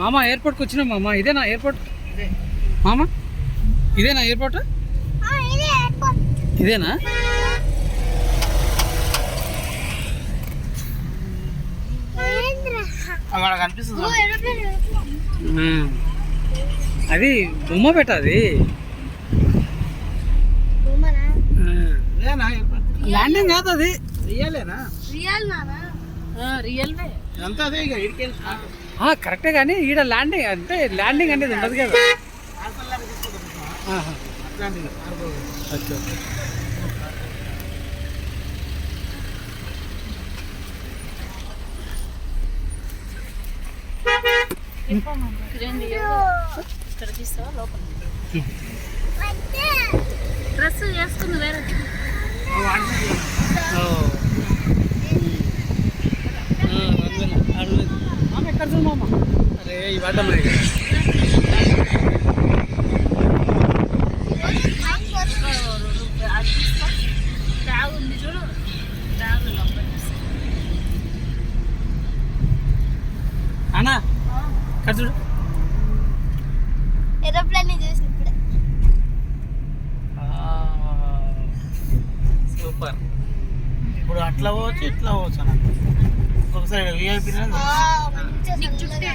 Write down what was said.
మామ ఎయిర్పోర్ట్కి వచ్చినాం మామ. ఇదేనా ఎయిర్పోర్ట్ మామ ఇదేనా ఎయిర్పోర్ట్ ఇదేనా? అక్కడ కనిపిస్తుంది. అది బొమ్మ పెట్టది ఇదేనా ల్యాండింగ్ కాదు అది. రియలేనా? రియల్ నానా రియల్వే. అంతా అదే ఇక ఇడికెళ్ళి కరెక్టే కానీ ఈడ ల్యాండింగ్ అంటే ల్యాండింగ్ అనేది ఉండదు కదా. డ్రెస్ వేసుకుంది వేరే. చూడు మామ. అరే ఈ వాటం బ్యాగ్ ఉంది చూడు బ్యాగ్ లోపల తీస్తా. అన్నా ఇక్కడ చూడు. ఏరోప్లేన్ చూసి ఇప్పుడే. సూపర్. ఇప్పుడు అట్లా పోవచ్చు ఇట్లా పోవచ్చు అన్న. ఒకసారి విఐపి చూస్తే